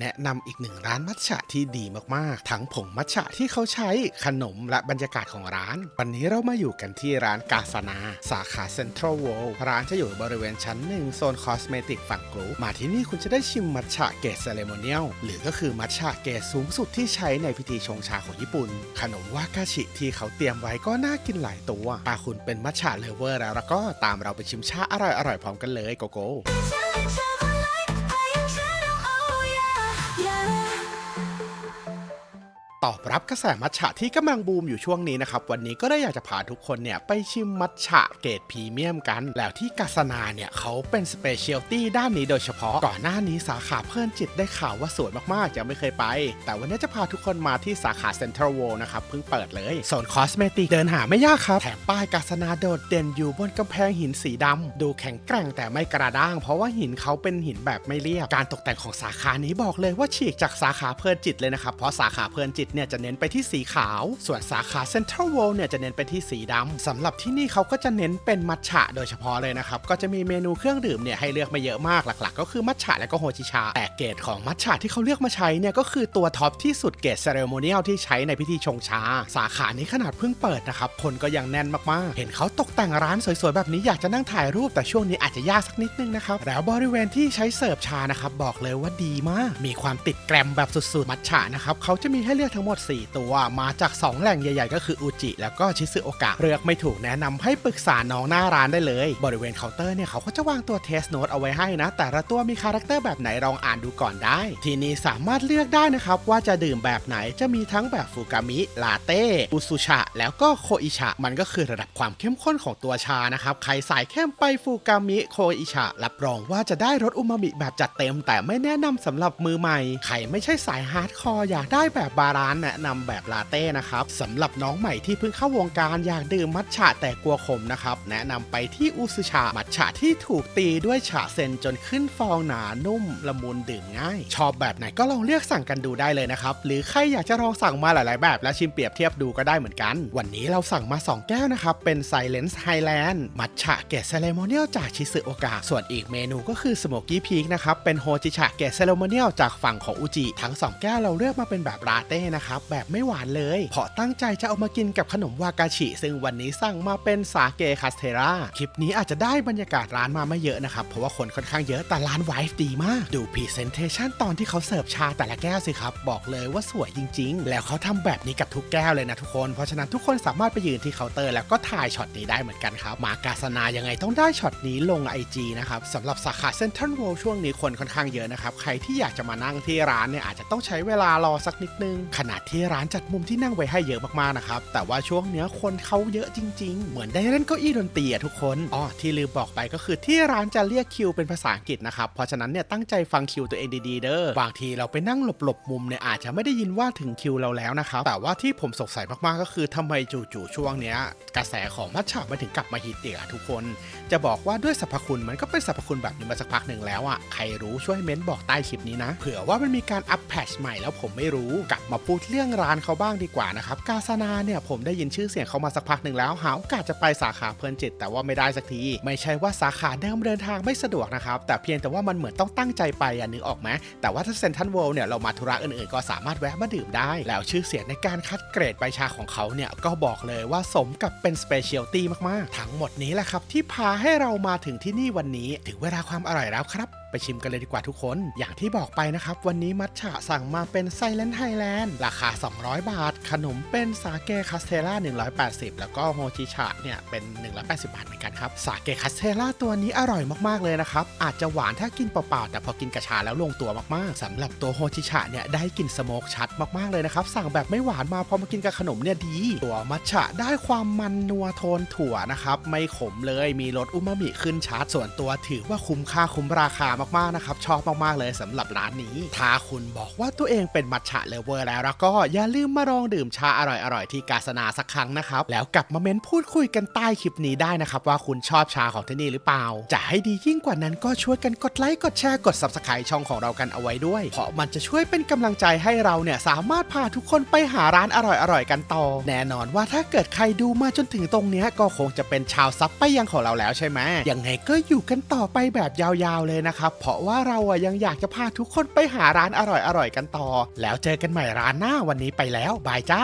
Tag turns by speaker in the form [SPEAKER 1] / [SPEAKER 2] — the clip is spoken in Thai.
[SPEAKER 1] แนะนำอีกหนึ่งร้านมัทฉะที่ดีมากๆ ทั้งผงมัทฉะที่เขาใช้ขนมและบรรยากาศของร้าน วันนี้เรามาอยู่กันที่ร้านกาสนา สาขาเซ็นทรัลเวิลด์ร้านจะอยู่บริเวณชั้นหนึ่งโซนคอสเมติกฝั่งกรุ๊ปมาที่นี่คุณจะได้ชิมมัทฉะเกรดเซเลโมเนียลหรือก็คือมัทฉะเกรดสูงสุดที่ใช้ในพิธีชงชาของญี่ปุ่น ขนมวากาชิที่เขาเตรียมไว้ก็น่ากินหลายตัวถ้าคุณเป็นมัทฉะเลเวอร์แล้วแล้วก็ตามเราไปชิมชาอร่อยๆพร้อมกันเลยโกโก้ ตอบรับกระแสมัทฉะที่กำลังบูมอยู่ช่วงนี้นะครับ วันนี้ก็ได้อยากจะพาทุกคนเนี่ยไปชิมมัทฉะเกรดพรีเมียมกัน แล้วที่กาสนาเนี่ยเขาเป็นสเปเชียลตี้ด้านนี้โดยเฉพาะ ก่อนหน้านี้สาขาเพื่อนจิตได้ข่าวว่าสวยมากๆยังไม่เคยไป แต่วันนี้จะพาทุกคนมาที่สาขาเซ็นทรัลเวลนะครับเพิ่งเปิดเลยโซนคอสเมติกเดินหาไม่ยากครับ แถมป้ายกาสนาโดดเด่นอยู่บนกำแพงหินสีดำดูแข็งแกร่งแต่ไม่กระด้าง เพราะว่าหินเขาเป็นหินแบบไม่เรียบการตกแต่งของสาขานี้บอกเลยว่าฉีกจากสาขาเพลินจิตเลยนะครับเพราะสาขาเพลินจิตเนี่ยจะเน้นไปที่สีขาว ส่วนสาขาเซ็นทรัลเวิลด์เนี่ยจะเน้นไปที่สีดำสำหรับที่นี่เขาก็จะเน้นเป็นมัทฉะโดยเฉพาะเลยนะครับก็จะมีเมนูเครื่องดื่มเนี่ยให้เลือกมาเยอะมากหลัก ๆ ก็คือมัทฉะและก็โฮจิชาแต่เกรดของมัทฉะที่เขาเลือกมาใช้เนี่ยก็คือตัวท็อปที่สุดเกรดเซเรโมเนียลที่ใช้ในพิธีชงชา สาขานี้ขนาดเพิ่งเปิดนะครับคนก็ยังแน่นมากๆ เห็นเขาตกแต่งร้านสวยๆแบบนี้อยากจะนั่งถ่ายรูปแต่ช่วงนี้อาจจะยากสักนิดนึงนะครับแล้วบริเวณที่ใช้เสิร์ฟชานะครับบอกเลยว่าดีมาก มีความติดแกรมแบบสุดๆมัทฉะนะครับเขาจะมีให้เลือกทั้งหมด 4 ตัว มาจาก 2 แหล่งใหญ่ ๆ ก็คืออูจิแล้วก็ชิซึโอกะเลือกไม่ถูกแนะนำให้ปรึกษาน้องหน้าร้านได้เลย บริเวณเคาน์เตอร์เนี่ยเขาก็จะวางตัวเทสโนตเอาไว้ให้นะ แต่ละตัวมีคาแรคเตอร์แบบไหนลองอ่านดูก่อนได้ ทีนี้สามารถเลือกได้นะครับว่าจะดื่มแบบไหนจะมีทั้งแบบฟูกามิลาเต้อุซุชะ แล้วก็โคอิชะ มันก็คือระดับความเข้มข้นของตัวชานะครับใครสายเข้มไปฟูกามิโคอิชะรับรองว่าจะได้รสอูมามิแบบจัดเต็ม แต่ไม่แนะนำสำหรับมือใหม่ใครไม่ใช่สายฮาร์ดคอร์อยากได้แบบบาลานซ์แนะนำแบบลาเต้นะครับสำหรับน้องใหม่ที่เพิ่งเข้าวงการอยากดื่มมัทฉะแต่กลัวขมนะครับ แนะนำไปที่อุซุชะมัทฉะที่ถูกตีด้วยฉะเซนจนขึ้นฟองหนานุ่มละมุนดื่มง่าย ชอบแบบไหนก็ลองเลือกสั่งกันดูได้เลยนะครับ หรือใครอยากจะลองสั่งมาหลาย ๆ แบบ และชิมเปรียบเทียบดูก็ได้เหมือนกัน วันนี้เราสั่งมา 2 แก้วนะครับ เป็น Silence Highland มัทฉะเกรดเซเลโมเนียลจากชิซึโอกะส่วนอีกเมนูก็คือ Smoky Peak นะครับเป็นโฮจิชะเกรดเซเลโมเนียลจากฝั่งของอุจิทั้ง 2 แก้วเราเลือกมาเป็นแบบลาเต้นะครับ แบบไม่หวานเลย เพราะตั้งใจจะเอามากินกับขนมวากาชิ ซึ่งวันนี้สั่งมาเป็นสาเกคาสเทราคลิปนี้อาจจะได้บรรยากาศร้านมาไม่เยอะนะครับ เพราะว่าคนค่อนข้างเยอะแต่ร้านไวฟ์ดีมาก ดูพรีเซนเทชันตอนที่เขาเสิร์ฟชาแต่ละแก้วสิครับ บอกเลยว่าสวยจริง ๆ แล้วเขาทำแบบนี้กับทุกแก้วเลยนะทุกคน เพราะฉะนั้นทุกคนสามารถไปยืนที่เคาน์เตอร์แล้วก็ถ่ายช็อตนี้ได้เหมือนกันครับ มากาสนายังไงต้องได้ช็อตนี้ลง IG นะครับสำหรับสาขาเซ็นทรัลเวิลด์ช่วงนี้คนค่อนข้างเยอะนะครับใครที่อยากจะมานั่งที่ร้านเนี่ยอาจจะต้องใช้เวลารอสักนิดนึงขนาดที่ร้านจัดมุมที่นั่งไว้ให้เยอะมากๆนะครับ แต่ว่าช่วงเนี้ยคนเขาเยอะจริง ๆ เหมือนได้เล่นเก้าอี้ดนตรีอะทุกคน อ๋อ ที่ลืมบอกไปก็คือที่ร้านจะเรียกคิวเป็นภาษาอังกฤษนะครับ เพราะฉะนั้นเนี่ยตั้งใจฟังคิวตัวเองดีๆ เด้อ บางทีเราไปนั่งหลบๆมุมเนี่ยอาจจะไม่ได้ยินว่าถึงคิวเราแล้วนะครับ แต่ว่าที่ผมสงสัยมากๆก็คือทำไมจู่ๆช่วงเนี้ยกระแสของมัทฉะมาถึงกลับมาฮิตอีกอะทุกคน จะบอกว่าด้วยสรรพคุณมันก็เป็นสรรพคุณแบบนี้มาสักพักหนึ่งแล้วอะใครรู้ช่วยเม้นบอกใต้คลิปนี้นะ เผื่อว่ามันมีการอัปแพชใหม่แล้วผมไม่รู้กลับมาพูดเรื่องร้านเขาบ้างดีกว่านะครับ กาซานาเนี่ยผมได้ยินชื่อเสียงเขามาสักพักหนึ่งแล้วหาโอกาสจะไปสาขาเพลินจิตแต่ว่าไม่ได้สักที ไม่ใช่ว่าสาขาเดิมเดินทางไม่สะดวกนะครับ แต่เพียงแต่ว่ามันเหมือนต้องตั้งใจไปอะนึกออกไหมแต่ว่าถ้าเซนทันเวิลด์เนี่ยเรามาธุระอื่นๆก็สามารถแวะมาดื่มได้ แล้วชื่อเสียงในการคัดเกรดใบชาของเขาเนี่ยก็บอกเลยว่าสมกับเป็นสเปเชียลตี้มากๆ ทั้งหมดนี้แหละครับที่พาให้เรามาถึงที่นี่วันนี้ถึงเวลาความอร่อยแล้วครับ ไปชิมกันเลยดีกว่าทุกคน อย่างที่บอกไปนะครับ วันนี้มัทฉะสั่งมาเป็นไซเลนไ h ไ l แลนด์ราคา 200 บาท ขนมเป็นสาเกคาสเทล่า180 แล้วก็โฮจิชะเนี่ยเป็น 180 บาทเหมือนกันครับสาเกคาสเทล่าตัวนี้อร่อยมากๆเลยนะครับ อาจจะหวานถ้ากินเปล่าๆแต่พอกินกระชาแล้วลงตัวมากๆสำหรับตัวโฮจิชะเนี่ยได้กลิ่นสโมกชัดมากๆเลยนะครับสั่งแบบไม่หวานมาพอมากินกับขนมเนี่ยดี ตัวมัทฉะได้ความมันนัวโทนถั่วนะครับไม่ขมเลยมีรสอูมามิขึ้นชัดส่วนตัวถือว่าคุ้มค่าคุ้มราคามากๆนะครับ ชอบมากๆเลยสำหรับร้านนี้ ถ้าคุณบอกว่าตัวเองเป็นมัทฉะเลเวอร์แล้วแล้วก็อย่าลืมมาลองดื่มชาอร่อยๆ ที่กาสนาสักครั้งนะครับ แล้วกลับมาเม้นพูดคุยกันใต้คลิปนี้ได้นะครับ ว่าคุณชอบชาของที่นี่หรือเปล่า จะให้ดียิ่งกว่านั้นก็ช่วยกันกดไลค์กดแชร์กด subscribe ช่องของเรากันเอาไว้ด้วย เพราะมันจะช่วยเป็นกำลังใจให้เราเนี่ยสามารถพาทุกคนไปหาร้านอร่อยๆกันต่อ แน่นอนว่าถ้าเกิดใครดูมาจนถึงตรงเนี้ยก็คงจะเป็นชาวซับไปยังของเราแล้วใช่ไหมยังไงก็อยู่กันต่อไปแบบยาวๆเลยนะครับเพราะว่าเราอะยังอยากจะพาทุกคนไปหาร้านอร่อยๆกันต่อ แล้วเจอกันใหม่ร้านหน้าวันนี้ไปแล้วบายจ้า